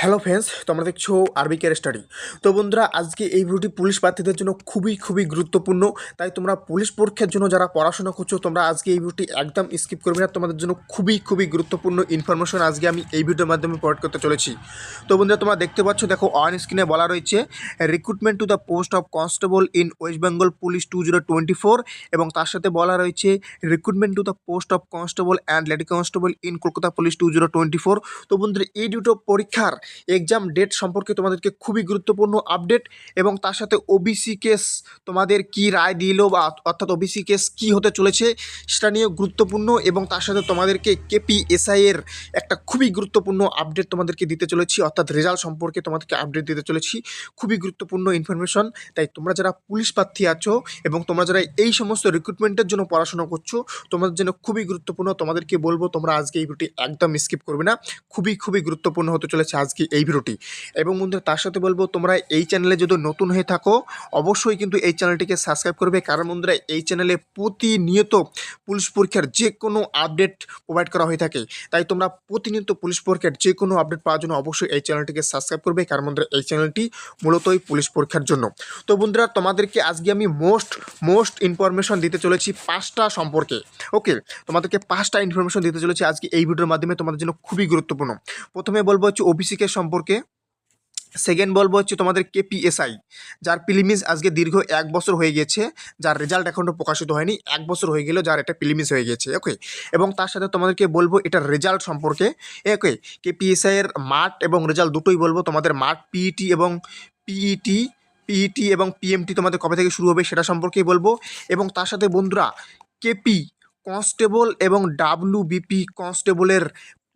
Hello friends, তোমরা দেখছ আরবি কেয়ার স্টাডি তো বন্ধুরা, আজকে এই ভিডিওটি পুলিশ প্রার্থীদের জন্য খুবই খুবই গুরুত্বপূর্ণ। তাই তোমরা পুলিশ পরীক্ষার জন্য যারা পড়াশোনা করছ, তোমরা আজকে এই ভিডিওটি একদম স্কিপ করবে না। তোমাদের জন্য খুবই খুবই গুরুত্বপূর্ণ ইনফরমেশন আজকে আমি এই ভিডিওর মাধ্যমে প্রোভাইড করতে চলেছি। তো বন্ধুরা, তোমরা দেখতে পাচ্ছ, দেখো অন স্ক্রিনে বলা রয়েছে recruitment to the post of constable in West Bengal police two zero twenty four এবং তার সাথে বলা রয়েছে recruitment to the post of constable and lady constable in Kolkata police two zero twenty four তো বন্ধুরা, এই দুটো পরীক্ষার এক্সাম ডেট সম্পর্কে তোমাদেরকে খুবই গুরুত্বপূর্ণ আপডেট এবং তার সাথে ওবিসি কেস তোমাদের কি রায় দিল বা অর্থাৎ ওবিসি কেস কি হতে চলেছে সেটা নিয়ে গুরুত্বপূর্ণ এবং তার সাথে তোমাদেরকে কেপি এসআই এর একটা খুবই গুরুত্বপূর্ণ আপডেট তোমাদেরকে দিতে চলেছি, অর্থাৎ রেজাল্ট সম্পর্কে তোমাদেরকে আপডেট দিতে চলেছি। খুবই গুরুত্বপূর্ণ ইনফরমেশন তাই তোমরা যারা পুলিশ প্রার্থী আছো এবং তোমরা যারা এই সমস্ত রিক্রুটমেন্টের জন্য পড়াশোনা করছ, তোমাদের জন্য খুবই গুরুত্বপূর্ণ। তোমাদেরকে বলব, তোমরা আজকে এই ভিডিওটি একদম স্কিপ করবে না। খুবই খুবই গুরুত্বপূর্ণ হতে চলেছে আজকে। এই ভিডিওটি। এবং বন্ধুরা, তার সাথে বলব, তোমরা এই চ্যানেলে যদি নতুন হয়ে থাকো, অবশ্যই কিন্তু এই চ্যানেলটিকে সাবস্ক্রাইব করবে। কারণ বন্ধুরা, এই চ্যানেলে প্রতিনিয়ত পুলিশ পরীক্ষার যে কোনো আপডেট প্রোভাইড করা হয়ে থাকে। তাই তোমরা প্রতিনিয়ত পুলিশ পরীক্ষার যে কোনো আপডেট পাওয়ার জন্য অবশ্যই এই চ্যানেলটিকে সাবস্ক্রাইব করবে। কারণ বন্ধুরা, এই চ্যানেলটি মূলতই পুলিশ পরীক্ষার জন্য। তো বন্ধুরা, তোমাদেরকে আজকে আমি মোস্ট মোস্ট ইনফরমেশন দিতে চলেছি পাঁচটা সম্পর্কে। ওকে? তোমাদেরকে পাঁচটা ইনফরমেশন দিতে চলেছি আজকে এই ভিডিওর মাধ্যমে। তোমাদের জন্য খুবই গুরুত্বপূর্ণ। প্রথমে বলব হচ্ছে ওবিসিকে সম্পর্কে সেকেন্ড বলব হচ্ছে তোমাদের কেপিএসআই যার প্রিলিমিস আজকে দীর্ঘ এক বছর হয়ে গেছে, যার রেজাল্ট এখনও প্রকাশিত হয়নি, এক বছর হয়ে গেল যার এটা প্রিলিমিস হয়ে গেছে ওকে এবং তার সাথে তোমাদেরকে বলব এটার রেজাল্ট সম্পর্কে ওকে কেপিএসআই এর মাঠ এবং রেজাল্ট দুটোই বলব, তোমাদের মাঠ পিইটি এবং পিইটি পিইটি এবং পিএমটি তোমাদের কবে থেকে শুরু হবে সেটা সম্পর্কেই বলব, এবং তার সাথে বন্ধুরা কেপি কনস্টেবল এবং ডাব্লু বিপি কনস্টেবলের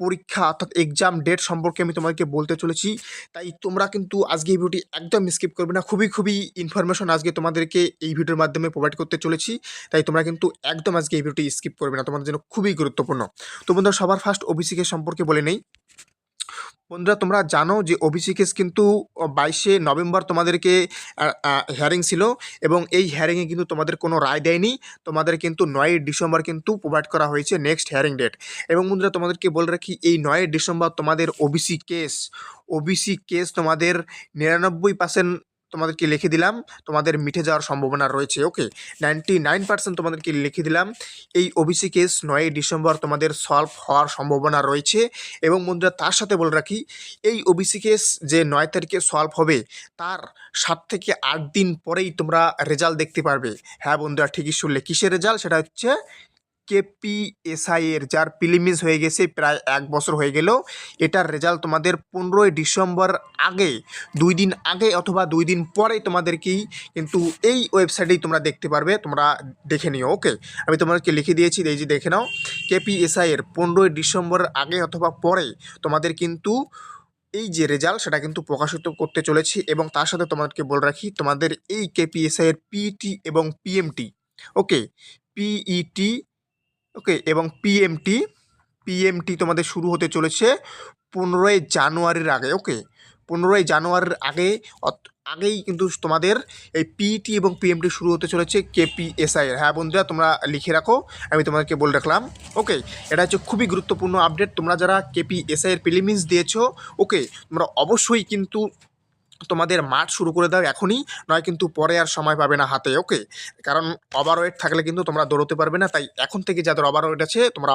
পরীক্ষা অর্থাৎ এক্সাম ডেট সম্পর্কে আমি তোমাকে বলতে চলেছি। তাই তোমরা কিন্তু আজকে এই ভিডিওটি একদম স্কিপ করবে না। খুবই খুবই ইনফরমেশন আজকে তোমাদেরকে এই ভিডিওর মাধ্যমে প্রোভাইড করতে চলেছি। তাই তোমরা কিন্তু একদম আজকে এই ভিডিওটি স্কিপ করবে না। তোমাদের জন্য খুবই গুরুত্বপূর্ণ। তো বন্ধুরা, সবার ফার্স্ট ওবিসিকে সম্পর্কে বলে নেই। বন্ধুরা, তোমরা জানো যে ওবিসি কেস কিন্তু বাইশে নভেম্বর তোমাদেরকে হিয়ারিং ছিল এবং এই হিয়ারিংয়ে কিন্তু তোমাদের কোনো রায় দেয়নি। তোমাদের কিন্তু নয়ই ডিসেম্বর কিন্তু প্রোভাইড করা হয়েছে নেক্সট হিয়ারিং ডেট এবং বন্ধুরা, তোমাদেরকে বলে রাখি, এই নয়ই ডিসেম্বর তোমাদের ওবিসি কেস ওবিসি কেস তোমাদের নিরানব্বই পার্সেন্ট তোমাদেরকে লিখে দিলাম। তোমাদের মিটে যাওয়ার সম্ভাবনা রয়েছে ওকে নাইনটি নাইন পার্সেন্ট তোমাদেরকে লিখে দিলাম। এই ওবিসি কেস নয়ই ডিসেম্বর তোমাদের সলভ হওয়ার সম্ভাবনা রয়েছে। এবং বন্ধুরা, তার সাথে বলে রাখি, এই ওবিসি কেস যে নয় তারিখে সলভ হবে, তার সাত থেকে আট দিন পরেই তোমরা রেজাল্ট দেখতে পারবে। হ্যাঁ বন্ধুরা, ঠিকই শুনলে। কিসের রেজাল্ট সেটা হচ্ছে কেপিএসআই এর, যার প্রিলিমিস হয়ে গেছে প্রায় এক বছর হয়ে গেল এটার রেজাল্ট তোমাদের পনেরোই ডিসেম্বর আগে, দুই দিন আগে অথবা দুই দিন পরে তোমাদেরকেই কিন্তু এই ওয়েবসাইটেই তোমরা দেখতে পারবে, তোমরা দেখে নিও ওকে আমি তোমাদেরকে লিখে দিয়েছি, এই যে দেখে নাও কেপিএসআই এর পনেরোই ডিসেম্বর আগে অথবা পরে তোমাদের কিন্তু এই যে রেজাল্ট সেটা কিন্তু প্রকাশিত করতে চলেছি এবং তার সাথে তোমাদেরকে বলে রাখি, তোমাদের এই কেপিএসআই এর পিটি এবং পিএমটি ওকে পিইটি ওকে এবং পিএমটি পিএমটি তোমাদের শুরু হতে চলেছে পনেরোই জানুয়ারির আগে ওকে পনেরোই জানুয়ারির আগে আগেই কিন্তু তোমাদের এই পিটি এবং পিএমটি শুরু হতে চলেছে কেপিএসআই এর। হ্যাঁ বন্ধুরা, তোমরা লিখে রাখো, আমি তোমাদেরকে বলে রাখলাম ওকে এটা হচ্ছে খুবই গুরুত্বপূর্ণ আপডেট তোমরা যারা কেপিএসআই এর প্রিলিমিস দিয়েছ ওকে তোমরা অবশ্যই কিন্তু তোমাদের মাঠ শুরু করে দাও এখনই, নয় কিন্তু পরে আর সময় পাবে না হাতে ওকে কারণ ওভার ওয়েট থাকলে কিন্তু তোমরা দৌড়তে পারবে না, তাই এখন থেকে যাদের ওভার ওয়েট আছে, তোমরা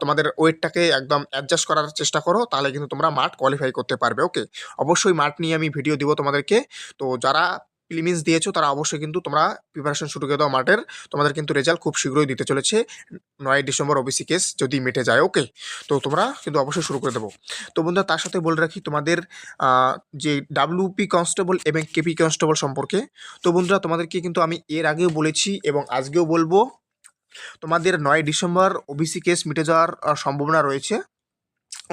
তোমাদের ওয়েটটাকে একদম অ্যাডজাস্ট করার চেষ্টা করো, তাহলে কিন্তু তোমরা মাঠ কোয়ালিফাই করতে পারবে ওকে অবশ্যই মাঠ নিয়ে আমি ভিডিও দিব তোমাদেরকে, তো যারা প্রিলিমিস দিয়েছ, তারা অবশ্যই কিন্তু তোমরা প্রিপারেশন শুরু করে দাও মাঠের। তোমাদের কিন্তু রেজাল্ট খুব শীঘ্রই দিতে চলেছে। নয় ডিসেম্বর ওবিসি কেস যদি মিটে যায় ওকে তো তোমরা কিন্তু অবশ্যই শুরু করে দেবো। তো বন্ধুরা, তার সাথে বলে রাখি, তোমাদের যে ডাব্লিউপি কনস্টেবল এবং কেপি কনস্টেবল সম্পর্কে, তো বন্ধুরা, তোমাদেরকে কিন্তু আমি এর আগেও বলেছি এবং আজকেও বলব, তোমাদের নয় ডিসেম্বর ওবিসি কেস মিটে যাওয়ার সম্ভাবনা রয়েছে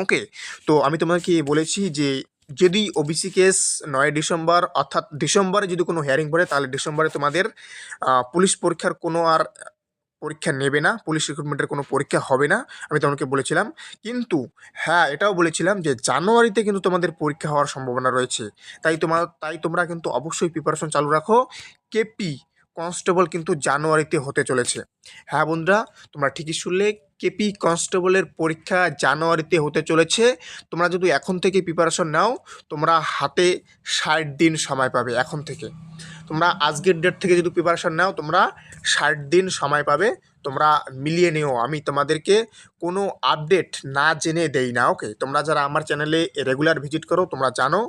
ওকে তো আমি তোমাদেরকে বলেছি যে যদি ওবিসি কেস নয় ডিসেম্বর, অর্থাৎ ডিসেম্বরে যদি কোনো হিয়ারিং পড়ে, তাহলে ডিসেম্বরে তোমাদের পুলিশ পরীক্ষার কোনো আর পরীক্ষা নেবে না, পুলিশ রিক্রুটমেন্টের কোনো পরীক্ষা হবে না, আমি তোমাকে বলেছিলাম। কিন্তু হ্যাঁ এটাও বলেছিলাম যে জানুয়ারিতে কিন্তু তোমাদের পরীক্ষা হওয়ার সম্ভাবনা রয়েছে। তাই তোমার, তাই তোমরা কিন্তু অবশ্যই প্রিপারেশন চালু রাখো। কেপি কনস্টেবল কিন্তু জানুয়ারিতে হতে চলেছে। হ্যাঁ বন্ধুরা, তোমরা ঠিকই শুনলে। কেপি কনস্টেবলের পরীক্ষা জানুয়ারিতে হতে চলেছে। তোমরা যদি এখন থেকে প্রিপারেশন নাও, তোমরা হাতে ষাট দিন সময় পাবে এখন থেকে। তোমরা আজকের ডেট থেকে যদি প্রিপারেশন নাও, তোমরা ষাট দিন সময় পাবে তোমরা মিলিয়ে নিও। আমি তোমাদেরকে কোনো আপডেট না জেনে দেই না ওকে তোমরা যারা আমার চ্যানেলে রেগুলার ভিজিট করো, তোমরা জানো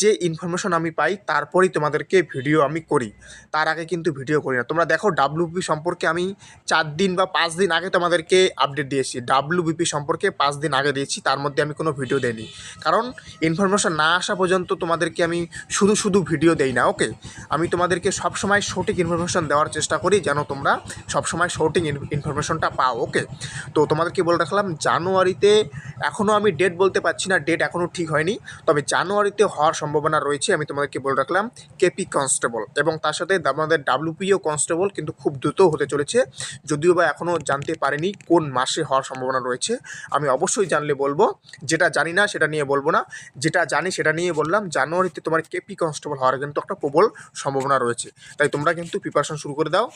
যে ইনফরমেশন আমি পাই, তারপরেই তোমাদেরকে ভিডিও আমি করি। তার আগে কিন্তু ভিডিও করি না। তোমরা দেখো ডাব্লিউপি সম্পর্কে আমি চার দিন বা পাঁচ দিন আগে তোমাদেরকে আপডেট দিয়েছি। ডাব্লিউবিপি সম্পর্কে পাঁচ দিন আগে দিয়েছি, তার মধ্যে আমি কোনো ভিডিও দেইনি। কারণ ইনফরমেশন না আসা পর্যন্ত তোমাদেরকে আমি শুধু শুধু ভিডিও দেই না ওকে আমি তোমাদেরকে সবসময় সঠিক ইনফরমেশন দেওয়ার চেষ্টা করি, যেন তোমরা সবসময় সঠিক ইনফরমেশনটা পাও ওকে তো তোমাদেরকে বলে রাখলাম, জানুয়ারিতে এখনও আমি ডেট বলতে পারছি না ডেট এখনও ঠিক হয়নি, তবে জানুয়ারিতে হওয়ার সম্ভাবনা রয়েছে, আমি তোমাদেরকে বলে রাখলাম কেপি কনস্টেবল এবং তার সাথে আমাদের ডাব্লিউপিও কনস্টেবল কিন্তু খুব দ্রুত হতে চলেছে, যদিও বা এখনও জানতে পারিনি কোন মাসে হওয়ার সম্ভাবনা রয়েছে, আমি অবশ্যই জানলে বলব, যেটা জানি না সেটা নিয়ে বলব না, যেটা জানি সেটা নিয়ে বললাম, জানুয়ারিতে তোমার কেপি কনস্টেবল হওয়ার কিন্তু একটা প্রবল সম্ভাবনা রয়েছে, তাই তোমরা কিন্তু প্রিপারেশন শুরু করে দাও।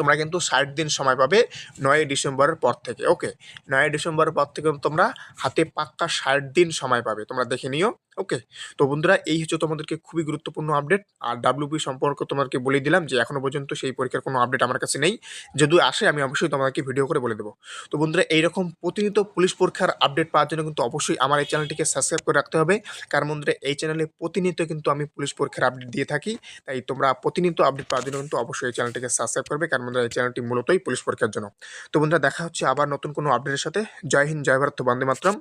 তোমরা কিন্তু ষাট দিন সময় পাবে নয় ডিসেম্বরের পর থেকে ওকে নয় ডিসেম্বরের পর থেকে তোমরা হাতে পাক্কা ষাট দিন সময় পাবে, তোমরা দেখে নিও। ওকে তো বন্ধুরা, এই হচ্ছে তোমাদেরকে খুবই গুরুত্বপূর্ণ আপডেট আর ডাব্লিউপি সম্পর্কে তোমাদেরকে বলে দিলাম যে, এখনও পর্যন্ত সেই পরীক্ষার কোনো আপডেট আমার কাছে নেই। যদি আসে, আমি অবশ্যই তোমাদেরকে ভিডিও করে বলে দেবো। তো বন্ধুরা, এইরকম প্রতিনিয়ত পুলিশ পরীক্ষার আপডেট পাওয়ার জন্য কিন্তু অবশ্যই আমার এই চ্যানেলটিকে সাবস্ক্রাইব করে রাখতে হবে। কারণ বন্ধুরা, এই চ্যানেলে প্রতিনিয়ত কিন্তু আমি পুলিশ পরীক্ষার আপডেট দিয়ে থাকি। তাই তোমরা প্রতিনিয়ত আপডেট পাওয়ার জন্য কিন্তু অবশ্যই এই চ্যানেলটিকে সাবস্ক্রাইব করবে। কারণ বন্ধুরা, এই চ্যানেলটি মূলতই পুলিশ পরীক্ষার জন্য। তো বন্ধুরা, দেখা হচ্ছে আবার নতুন কোনো আপডেটের সাথে। জয় হিন্দ, জয় ভারত, বন্দে মাতরম।